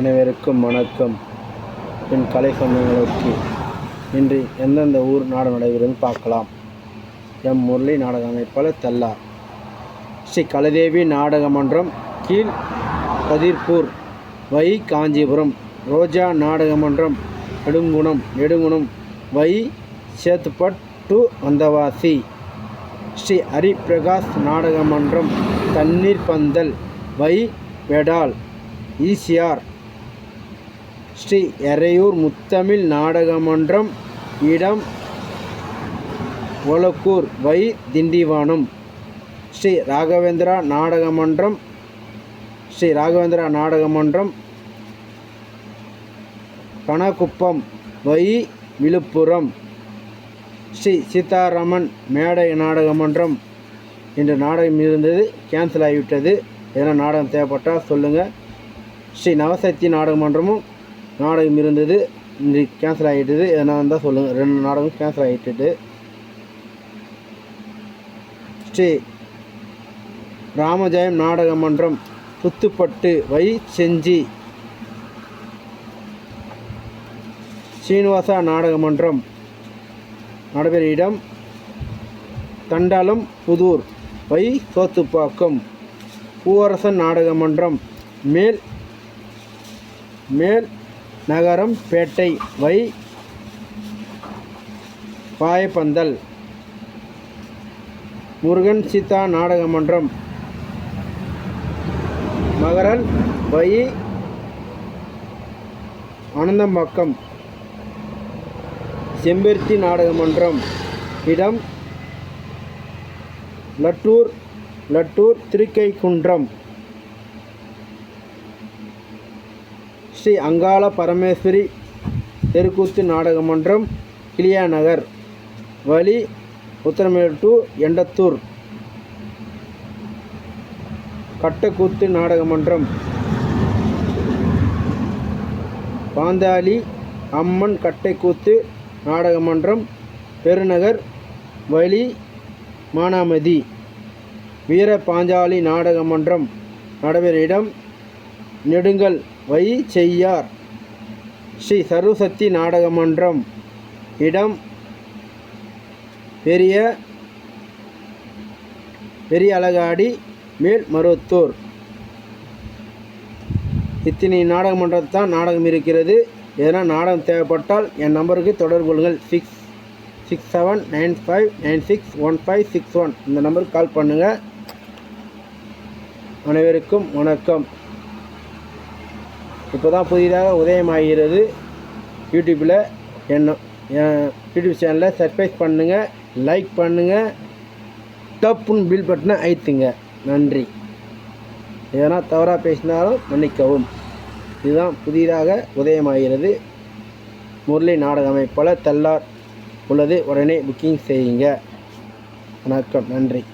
அனைவருக்கும் வணக்கம். என் கலை சொந்தங்களுக்கு இன்று எந்தெந்த ஊர் நாடகம் நடைபெறும் பார்க்கலாம். எம் முரளி நாடக அமைப்பாளர் தெல்லா ஸ்ரீ கலைதேவி நாடக மன்றம் கீழ் கதிர்பூர் வை காஞ்சிபுரம் ரோஜா நாடக மன்றம் நெடுங்குணம் நெடுங்குணம் வை சேத்துப்பட் டு வந்தவாசி ஸ்ரீ ஹரிபிரகாஷ் நாடக மன்றம் தண்ணீர் பந்தல் வை பெடால் ஈசிஆர் ஸ்ரீ எறையூர் முத்தமிழ் நாடக மன்றம் இடம் ஒலக்கூர் வை திண்டிவனம். ஸ்ரீ ராகவேந்திரா நாடக மன்றம் ஸ்ரீ ராகவேந்திரா நாடக மன்றம் கனகுப்பம் வை விழுப்புரம். ஸ்ரீ சீதாராமன் மேடை நாடக மன்றம் என்ற நாடகம் இருந்தது கேன்சல் ஆகிவிட்டது. எதனால் நாடகம் தேவைப்பட்டால் சொல்லுங்கள் ஸ்ரீ நவசக்தி நாடகமன்றமும் நாடகம் இருந்தது இன்றைக்கு கேன்சல் ஆகிட்டது. எதனா இருந்தால் சொல்லுங்கள் ரெண்டு நாடகம் கேன்சல் ஆகிட்டுது. ஸ்ரீ ராமஜெயம் நாடக மன்றம் புத்துப்பட்டு வை செஞ்சி. ஸ்ரீனிவாசா நாடக மன்றம் நடைபெற இடம் தண்டாலம் புதூர் வை சோத்துப்பாக்கம் பூவரசன் நாடக மன்றம் மேல் மேல் நகரம் பேட்டை வை பாயப்பந்தல். முருகன் சீதா நாடக மன்றம். மகரல் வை அனந்தம்பாக்கம். செம்பருத்தி நாடக மன்றம். இடம் லட்டூர் லட்டூர் திருக்கைக்குன்றம். ஸ்ரீ அங்காள பரமேஸ்வரி தெருக்கூத்து நாடகமன்றம் கிளியா நகர். வழி உத்தரமேடு டு எண்டத்தூர். கட்டக்கூத்து நாடகமன்றம் பாந்தாளி அம்மன் கட்டைக்கூத்து நாடகமன்றம் பெருநகர். வழி மானாமதி. வீர பாஞ்சாலி நாடகமன்றம் நடைபெற இடம் நெடுங்கல். வை செய்யார். ஸ்ரீ சர்வசக்தி நாடக மன்றம் இடம் பெரிய பெரிய அழகாடி மேல் மருவத்தூர். இத்தனை நாடக மன்றத்தான் நாடகம் இருக்கிறது. எதனா நாடகம் தேவைப்பட்டால் என் நம்பருக்கு தொடர்பு கொள்ளுங்கள். Six six seven nine five nine six one five six one இந்த நம்பருக்கு கால் பண்ணுங்கள் அனைவருக்கும் வணக்கம். இப்போ தான் புதிதாக உதயமாகிறது. யூடியூப்பில் என்ன என் யூடியூப் சேனலை சப்ஸ்கிரைப் பண்ணுங்கள் லைக் பண்ணுங்கள் டப்புன்னு பில் பட்டனை அழுத்துங்க. நன்றி. எதனா தவறாக பேசினாலும் மன்னிக்கவும். இதுதான் புதிதாக உதயமாகிறது. முரளி நாடக அமைப்பாளர் தல்லார் உள்ளது. உடனே புக்கிங் செய்யுங்க. வணக்கம். நன்றி.